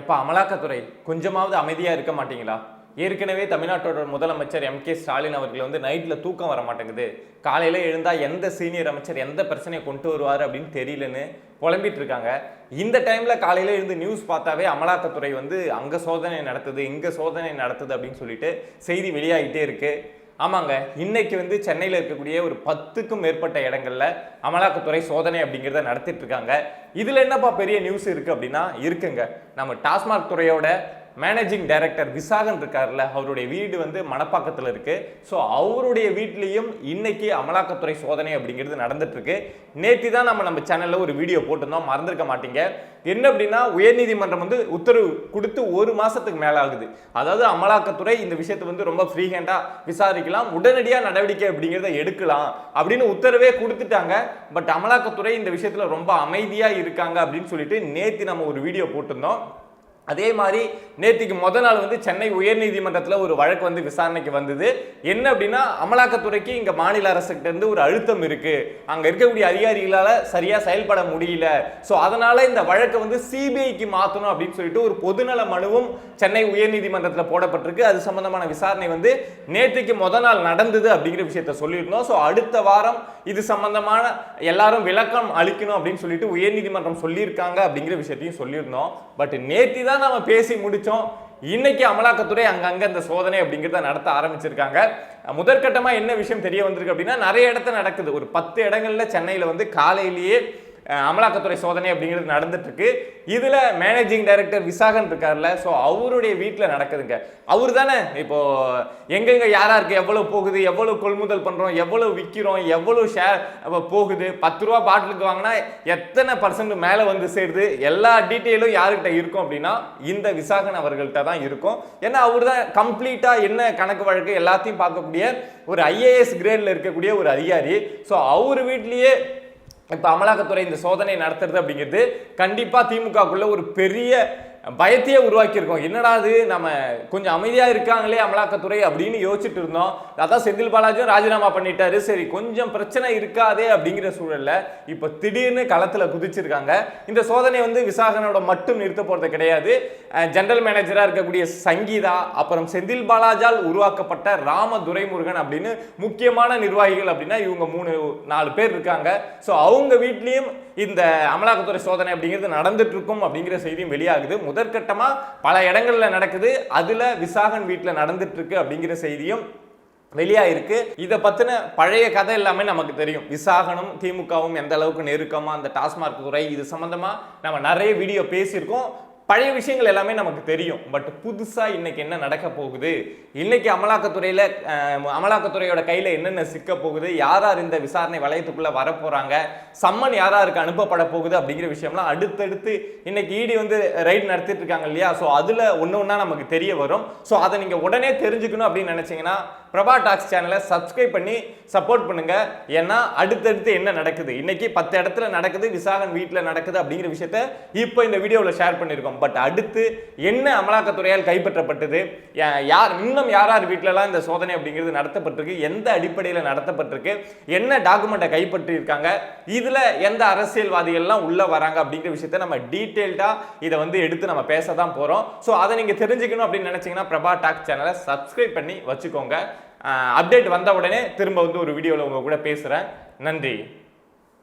எப்போ அமலாக்கத்துறை கொஞ்சமாவது அமைதியாக இருக்க மாட்டீங்களா? ஏற்கனவே தமிழ்நாட்டோட முதலமைச்சர் எம். கே. ஸ்டாலின் அவர்கள் வந்து நைட்டில் தூக்கம் வர மாட்டேங்குது. காலையில் எழுந்தால் எந்த சீனியர் அமைச்சர் எந்த பிரச்சனையை கொண்டு வருவார் அப்படின்னு தெரியலன்னு புலம்பிட்டு இருக்காங்க. இந்த டைமில் காலையில் எழுந்து நியூஸ் பார்த்தாவே அமலாக்கத்துறை வந்து அங்கே சோதனை நடத்துது இங்கே சோதனை நடத்துது அப்படின்னு சொல்லிட்டு செய்தி வெளியாகிட்டே இருக்குது ஆமாங்க. இன்னைக்கு வந்து சென்னையில் இருக்கக்கூடிய ஒரு பத்துக்கும் மேற்பட்ட இடங்களில் அமலாக்கத்துறை சோதனை அப்படிங்கிறத நடத்திட்டு இருக்காங்க. இதில் என்னப்பா பெரிய நியூஸ் இருக்குது அப்படின்னா இருக்குங்க. நம்ம டாஸ்மாக் துறையோட மேனேஜிங் டைரக்டர் விசாகன் இருக்கார்ல அவருடைய வீடு வந்து மணப்பாக்கத்தில் இருக்குது ஸோ அவருடைய வீட்லேயும் இன்னைக்கு அமலாக்கத்துறை சோதனை அப்படிங்கிறது நடந்துட்டுருக்கு. நேற்று தான் நம்ம நம்ம சேனலில் ஒரு வீடியோ போட்டிருந்தோம். மறந்துருக்க மாட்டீங்க. என்ன அப்படின்னா உயர்நீதிமன்றம் வந்து உத்தரவு கொடுத்து ஒரு மாதத்துக்கு மேலே ஆகுது அதாவது அமலாக்கத்துறை இந்த விஷயத்தை வந்து ரொம்ப ஃப்ரீ ஹேண்டாக விசாரிக்கலாம். உடனடியாக நடவடிக்கை அப்படிங்கிறத எடுக்கலாம் அப்படின்னு உத்தரவே கொடுத்துட்டாங்க. பட் அமலாக்கத்துறை இந்த விஷயத்தில் ரொம்ப அமைதியாக இருக்காங்க அப்படின்னு சொல்லிட்டு நேற்று நம்ம ஒரு வீடியோ போட்டிருந்தோம். அதே மாதிரி நேற்றுக்கு முத நாள் வந்து சென்னை உயர்நீதிமன்றத்தில் ஒரு வழக்கு வந்து விசாரணைக்கு வந்தது. என்ன அப்படின்னா அமலாக்கத்துறைக்கு இங்கே மாநில அரசுகிட்டேருந்து ஒரு அழுத்தம் இருக்குது அங்கே இருக்கக்கூடிய அதிகாரிகளால் சரியாக செயல்பட முடியல. ஸோ அதனால் இந்த வழக்கை வந்து சிபிஐக்கு மாற்றணும் அப்படின்னு சொல்லிட்டு ஒரு பொதுநல மனுவும் சென்னை உயர்நீதிமன்றத்தில் போடப்பட்டிருக்கு. அது சம்பந்தமான விசாரணை வந்து நேற்றுக்கு முத நாள் நடந்தது அப்படிங்கிற விஷயத்த சொல்லியிருந்தோம். ஸோ அடுத்த வாரம் இது சம்பந்தமான எல்லாரும் விளக்கம் அளிக்கணும் அப்படின்னு சொல்லிட்டு உயர்நீதிமன்றம் சொல்லியிருக்காங்க அப்படிங்கிற விஷயத்தையும் சொல்லியிருந்தோம். பட் நேற்று தான் நம்ம பேசி முடித்தோம் இன்னைக்கு அமலாக்கத்துறை அங்கங்கே இந்த சோதனை அப்படிங்கிறத நடத்த ஆரம்பிச்சிருக்காங்க. முதற்கட்டமாக என்ன விஷயம் தெரிய வந்திருக்கு அப்படின்னா நிறைய இடத்துல நடக்குது. ஒரு பத்து இடங்கள்ல சென்னையில் வந்து காலையிலேயே அமலாக்கத்துறை சோதனை அப்படிங்கிறது நடந்துட்டு இருக்கு இதுல மேனேஜிங் டைரக்டர் விசாகன் இருக்கார்ல ஸோ அவருடைய வீட்டில் நடக்குதுங்க. அவர் தானே இப்போ எங்கெங்க யாராருக்கு எவ்வளவு போகுது எவ்வளவு கொள்முதல் பண்றோம் எவ்வளவு விற்கிறோம் எவ்வளவு ஷேர் போகுது பத்து ரூபா பாட்டிலுக்கு வாங்கினா எத்தனை பர்சன்ட் மேலே வந்து சேருது எல்லா டீட்டெயிலும் யாருக்கிட்ட இருக்கும் அப்படின்னா இந்த விசாகன் அவர்கள்ட்ட தான் இருக்கும். ஏன்னா அவர் தான் கம்ப்ளீட்டா என்ன கணக்கு வழக்கு எல்லாத்தையும் பார்க்கக்கூடிய ஒரு ஐஏஎஸ் கிரேட்ல இருக்கக்கூடிய ஒரு அதிகாரி. ஸோ அவர் வீட்லயே இப்போ அமலாக்கத்துறை இந்த சோதனை நடத்துறது அப்படிங்கிறது கண்டிப்பாக திமுகக்குள்ள ஒரு பெரிய பயத்தையே உருவாக்கியிருக்கோம். என்னடா இது? நம்ம கொஞ்சம் அமைதியாக இருக்காங்களே அமலாக்கத்துறை அப்படின்னு யோசிச்சுட்டு இருந்தோம். அதான் செந்தில் பாலாஜியும் ராஜினாமா பண்ணிட்டாரு. சரி கொஞ்சம் பிரச்சனை இருக்காதே அப்படிங்கிற சூழலில் இப்போ திடீர்னு களத்தில் குதிச்சிருக்காங்க. இந்த சோதனை வந்து விசாகனோட மட்டும் நிறுத்த போகிறது கிடையாது. ஜெனரல் மேனேஜராக இருக்கக்கூடிய சங்கீதா அப்புறம் செந்தில் பாலாஜால் உருவாக்கப்பட்ட ராம துரைமுருகன் அப்படின்னு முக்கியமான நிர்வாகிகள் அப்படின்னா இவங்க மூணு நாலு பேர் இருக்காங்க. ஸோ அவங்க வீட்லேயும் இந்த அமலாக்கத்துறை சோதனை அப்படிங்கிறது நடந்துட்டு இருக்கும் அப்படிங்கிற செய்தியும் வெளியாகுது. முதற்கட்டமாக பல இடங்களில் நடக்குது. அதில் விசாகன் வீட்டில் நடந்துட்டுருக்கு அப்படிங்கிற செய்தியும் வெளியாயிருக்கு. இதை பற்றின பழைய கதை எல்லாமே நமக்கு தெரியும். விசாகனும் திமுகவும் எந்த அளவுக்கு நெருக்கமாக அந்த டாஸ்மாக் துறை இது சம்மந்தமாக நம்ம நிறைய வீடியோ பேசியிருக்கோம். பழைய விஷயங்கள் எல்லாமே நமக்கு தெரியும். பட் புதுசாக இன்னைக்கு என்ன நடக்க போகுது? இன்னைக்கு அமலாக்கத்துறையில் அமலாக்கத்துறையோட கையில் என்னென்ன சிக்க போகுது? யார் யார் இந்த விசாரணை வளையத்துக்குள்ளே வரப்போகிறாங்க சம்மன் யார் யாருக்கு அனுப்பப்பட போகுது? அப்படிங்கிற விஷயம்லாம் அடுத்தடுத்து இன்னைக்கு இடி வந்து ரைட் நடத்திட்டு இருக்காங்க இல்லையா? ஸோ அதில் ஒன்று ஒன்றா நமக்கு தெரிய வரும். ஸோ அதை நீங்கள் உடனே தெரிஞ்சுக்கணும் அப்படின்னு நினச்சிங்கன்னா பிரபா டாக்ஸ் சேனலை சப்ஸ்கிரைப் பண்ணி சப்போர்ட் பண்ணுங்க. ஏன்னா அடுத்தடுத்து என்ன நடக்குது? இன்னைக்கு பத்து இடத்துல நடக்குது விசாகன் வீட்டில் நடக்குது அப்படிங்கிற விஷயத்த இப்போ இந்த வீடியோவில் ஷேர் பண்ணியிருக்கோம். பட் அடுத்து என்ன அமலாக்கத்துறையால் கைப்பற்றப்பட்டது? யார் இன்னும் யார் யார் வீட்டிலலாம் இந்த சோதனை அப்படிங்கிறது நடத்தப்பட்டிருக்கு? எந்த அடிப்படையில் நடத்தப்பட்டிருக்கு? என்ன டாக்குமெண்ட்டை கைப்பற்றியிருக்காங்க? இதில் எந்த அரசியல்வாதிகள்லாம் உள்ளே வராங்க அப்படிங்கிற விஷயத்த நம்ம டீட்டெயில்டாக இதை வந்து எடுத்து நம்ம பேச தான் போகிறோம் ஸோ அதை நீங்கள் தெரிஞ்சுக்கணும் அப்படின்னு நினச்சிங்கன்னா பிரபா டாக் சேனலை சப்ஸ்கிரைப் பண்ணி வச்சுக்கோங்க. அப்டேட் வந்த உடனே திரும்ப வந்து ஒரு வீடியோவில் உங்கள் கூட பேசுகிறேன் நன்றி.